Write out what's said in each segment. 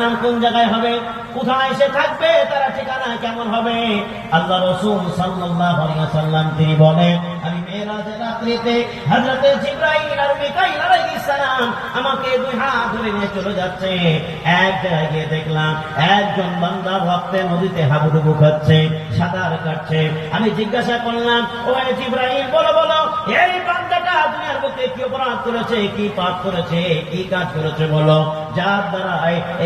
নাম কোন জায়গায় হবে? কোথায় এসে থাকবে? ঠিকানা কেমন হবে? আল্লাহ রসুল সাল্লাল্লাহু আলাইহি তিনি বলেন, আমি রাত্রিতে আর মিকাইল আলাইহিস সালাম আমাকে দুই হাত ধরে নিয়ে চলে যাচ্ছে। এক জায়গায় গিয়ে দেখলাম, একজন বান্দা রক্তে নদীতে হাবুডুবু খাচ্ছে, সাঁতার কাটছে। আমি জিজ্ঞাসা করলাম ও জিব্রাইল, বলো বলো, এই বান্দাটা কি অপরাধ করেছে, কি পাপ করেছে, কি কাজ করেছে বলো। যার দ্বারা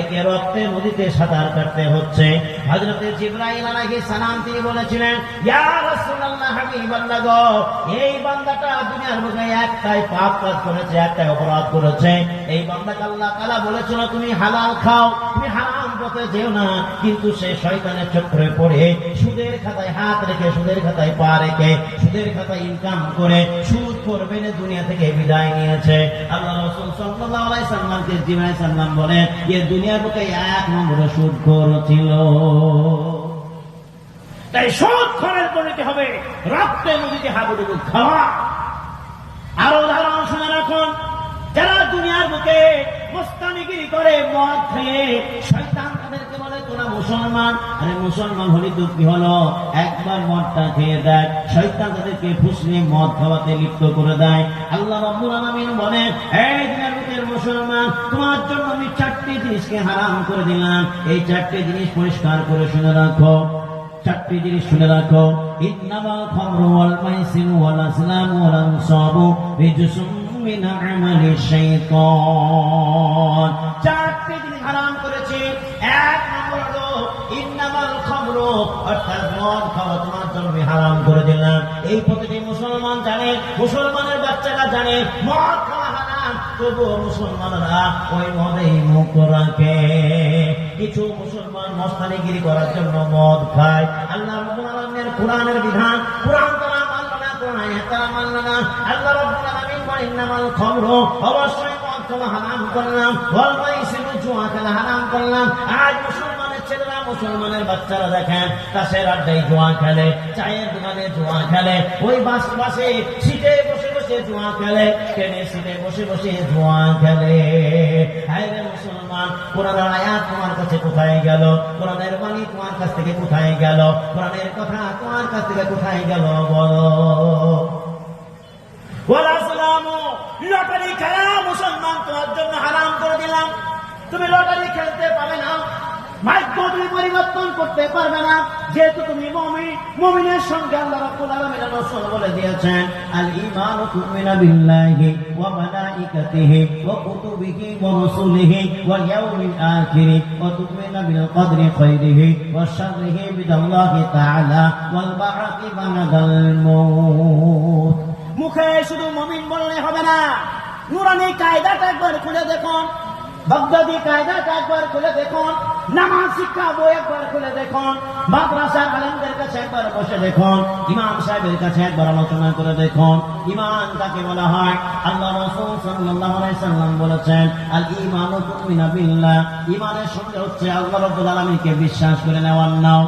একে রক্তে নদীতে সাঁতার কাটতে হচ্ছে। জিব্রাইল আলাইহিস সালাম তিনি বলেছিলেন এই বান্দাটা দুনিয়ার বুকে একটাই পাপ কাজ করেছে, একটাই অপরাধ করেছে। এই বান্দাকে আল্লাহ তাআলা বলেছিল, তুমি হালাল খাও, তুমি হারাম পথে যেও না, কিন্তু সে শয়তানের চক্রে পড়ে। সুদের খাতায় হাত রেখে, সুদের খাতায় পা রেখে, সুদের খাতায় ইনকাম করে, সুদ করবে না, দুনিয়া থেকে বিদায় নিয়েছে। আল্লাহ রসুল সাল্লাল্লাহু আলাইহি সাল্লামকে জিবরাইল সাল্লাম বলেন যে দুনিয়ার বুকে এক নম্বরে সুদ ছিল তাই সুদ খরের পরিণতি হবে রক্তে নদীতে হাবুডুবু খাওয়া। আরও উদাহরণ শুনে রাখুন দুনিয়ার বুকে মোস্তানিগিরি করে মদ খেয়ে শয়তান তাদেরকে বলে, তোরা মুসলমান? আরে মুসলমান হলি তো কি হলো? একবার মদটা খেয়ে দেয় শয়তান তাদেরকে ফুসলিয়ে মদ খাওয়াতে লিপ্ত করে দেয়। আল্লাহ রাব্বুল আলামিন বলেন এই দুনিয়ার বুকের মুসলমান, তোমার জন্য আমি চারটি জিনিসকে হারাম করে দিলাম। এই চারটি জিনিস পরিষ্কার করে শুনে রাখো। চারটি জিনিস শুনে রাখো। ইন্নামাল খামরু ওয়াল মাইসিরু ওয়াল আসলামু ওয়াল আনসাবু রিজসুম মিন আমালি শাইতান। চারটি জিনিস হারাম করেছে। এক নম্বর হলো, ইন্নামাল খামরু, অর্থাৎ মদ খাওয়া তোমার জন্য হারাম করে দিলাম। এই প্রতিটি মুসলমান জানে, মুসলমানের বাচ্চারা জানে, মদ খাওয়া হারাম। তবুও মুসলমানরা ওই মদেই মুখ রাখে। কিছু মুসলমান মস্তানিগিরি করার জন্য মদ খায়। আল্লাহ কোরআনের বিধান, কোরআন তারা মানল না, কোরআন তারা মানল না। আল্লাহ রাব্বুল ইন্নামাল খামরু, অবশ্যই মদ হারাম করলাম ওয়াল মাইসিরু জুয়া খেলা হারাম করলাম। আজ মুসলমানের ছেলেরা, মুসলমানের বাচ্চারা দেখেন তাসের আড্ডায় জুয়া খেলে, চায়ের দোকানে জুয়া খেলে, ওই বাস বাসে সিটে বসে বসে জুয়া খেলে, ট্রেনে সিটে বসে বসে জুয়া খেলে। মুসলমান, কোরআনের তোমার কাছে কোথায় গেল? কোরআনের বাণী তোমার কাছ থেকে কোথায় গেল? কোরআনের কথা তোমার কাছ থেকে কোথায় গেল, বলো। লটারি খেলা মুসলমান তোমার জন্য হারাম করে দিলাম। তুমি লটারি খেলতে পারবে না পরিবর্তন করতে পারবে না। যেহেতু তুমি মমিন, মমিনের সঙ্গে আল্লাহ রাব্বুল বলে দিয়েছেন মুখে শুধু মমিন বললে হবে না। নুরানি কায়দাটা একবার খুলে দেখুন। বাগদাদি কায়দাটা একবার খুলে দেখুন। নামাজ শিক্ষা বই একবার খুলে দেখুন। মাদ্রাসা আলেমদের কাছে একবার বসে দেখুন। ইমাম সাহেবের কাছে একবার আলোচনা করে দেখুন। ইমান কাকে বলা হয়? আল্লাহ রাসূল সাল্লাল্লাহু সাল্লাম বলেছেন তুমিনা বিল্লাহ। ইমানের সঙ্গে হচ্ছে আল্লাহ রাব্বুল আলামিনকে বিশ্বাস করে নেওয়ার নাম।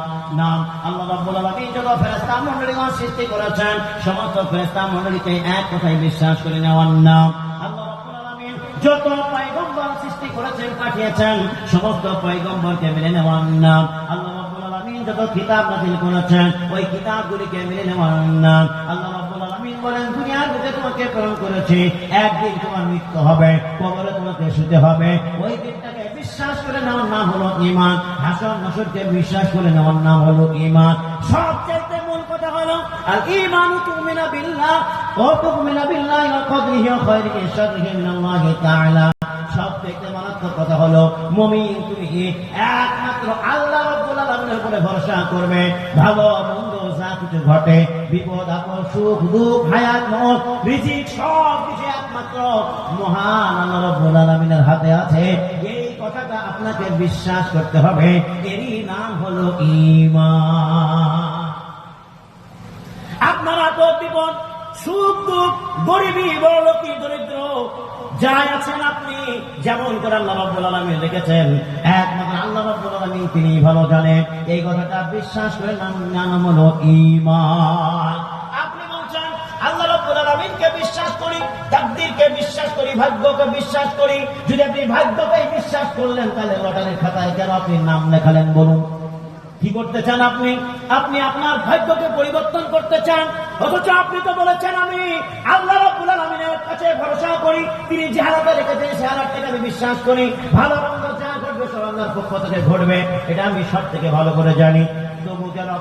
আল্লাহ রাব্বুল আলামিন যত ফেরেশতা মণ্ডলীগণ সৃষ্টি করেছেন, সমস্ত ফেরেশতা মণ্ডলীকে এক কথায় বিশ্বাস করে নেওয়ার নাম আল্লাহ রাব্বুল আলামিন যত পয়গম্বর সৃষ্টি করেছেন, পাঠিয়েছেন, সমস্ত পয়গম্বরকে মেনে নেওয়ার নাম আল্লাহ রাব্বুল আলামিন যত কিতাব নাযিল করেছেন, ওই কিতাবগুলিকে মেনে নেওয়ার নাম আল্লাহ বলেন, দুনিয়ার বুকে তোমাকে প্রেরণ করেছি, একদিন তোমার মৃত্যু হবে, কবরে তোমাকে শুতে হবে, ওই দিনটাকে বিশ্বাস করে নেওয়ার নাম হলো ইমান হাসন নসরকে বিশ্বাস করে নেওয়ার নাম হলো ইমান সবচাইতে মূল কথা হলো আর ইমান তুমিনা বিল্লাহ বিল্লাহ তাআলা। সব থেকে মারাত্মক কথা হলো, মুমিন তুমি একমাত্র আল্লাহ রাব্বুল আলামিনের উপরে ভরসা করবে। ভালো মন্দ যা কিছু ঘটে, বিপদ, আপদ, সুখ, দুঃখ, হায়াত, মত, রিজিক সব কিছু একমাত্র মহান আল্লাহ রাব্বুল আলামিনের হাতে আছে। এই কথাটা আপনাকে বিশ্বাস করতে হবে। এরই নাম হলো ইমা আপনারা তো বিপদ সুখ দুঃখ, গরিবী বড় লোকী দরিদ্র, যাই আছেন আপনি, যেমন করে আল্লাহ রাব্বুল আলামিন রেখেছেন একমাত্র আল্লাহ রাব্বুল আলামিন তিনি ভালো জানেন। এই কথাটা বিশ্বাস করে নাম নাম হলো ঈমান। নসিবকে বিশ্বাস করি, ভাগ্যকে বিশ্বাস করি, যদি আপনি ভাগ্যকে বিশ্বাস করলেন, তাহলে লটারির খাতায় কেন আপনি নাম লেখালেন বলুন? কি করতে চান আপনি? আপনি আপনার ভাগ্যকে পরিবর্তন করতে চান। অথচ আপনি তো বলেছেন আমি আল্লাহ রাব্বুল আলামিনের কাছে ভরসা করি, তিনি যে হালাতে রেখেছেন, সে হালাতটাকে আমি বিশ্বাস করি। ভালো মন্দ যা ঘটবে, সব আল্লাহর পক্ষ থেকে ঘটবে, এটা আমি সব থেকে ভালো করে জানি।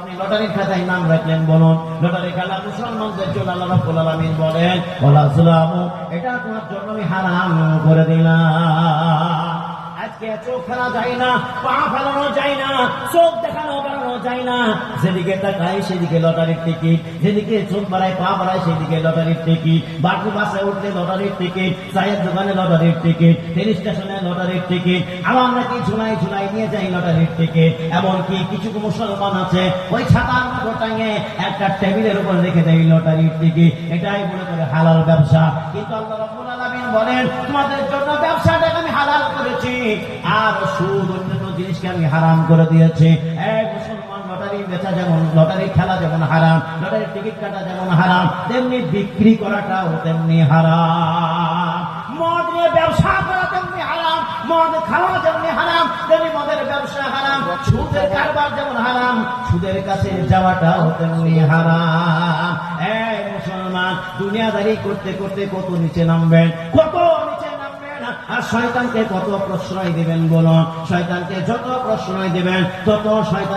আপনি লটারির খাতায় নাম রাখলেন বলুন। লটারি খেলা মুসলমানদের জন্য আল্লাহ রাব্বুল আলামিন বলেন, ওয়ালা সালামু এটা তোমার জন্য আমি হারাম, করে দিলাম। আজকে চোখ ফেলা যায় না, পা ফেলানো যায় না, চোখ বেড়ানো যায় না। যেদিকে তাকাই সেদিকে লটারির টিকিট। যেদিকে চোখ বাড়ায়, পা বাড়ায় সেদিকে লটারির টিকিট। বাকু বাসে উঠলে লটারির টিকিট। চায়ের দোকানে লটারির টিকিট। ট্রেন স্টেশনে লটারির টিকিট। আবার নাকি ঝুলাই ঝুলাই নিয়ে যাই লটারির টিকিট। এমনকি কিছু মুসলমান আছে, ওই ছাতার টাঙে একটা টেবিলের উপর রেখে দেয় লটারির টিকিট। এটাই মনে করে হালাল ব্যবসা। কিন্তু আল্লাহ বলেন, তোমাদের জন্য ব্যবসাটাকে আমি হালাল করেছি। আর সুদ অন্যান্য জিনিসকে আমি হারাম করে দিয়েছি। বেচা যেমন লটারি খেলা যেমন হারাম, লটারির টিকিট কাটা যেমন হারাম, তেমনি বিক্রি করাটাও তেমনি হারাম। মদ নিয়ে ব্যবসা করা তেমনি হারাম, মদ খাওয়া যেমনি হারাম, তেমনি মদের ব্যবসা হারাম, সুদের কারবার যেমন হারাম, সুদের কাছে যাওয়াটাও তেমনি হারাম। এই মুসলমান, দুনিয়াদারি করতে করতে কত নিচে নামবেন, কত আর শয়তানকে কত প্রশ্রয় দিবেন বলুন? শয়তানকে যত প্রশ্রয় দিবেন, তত শয়তান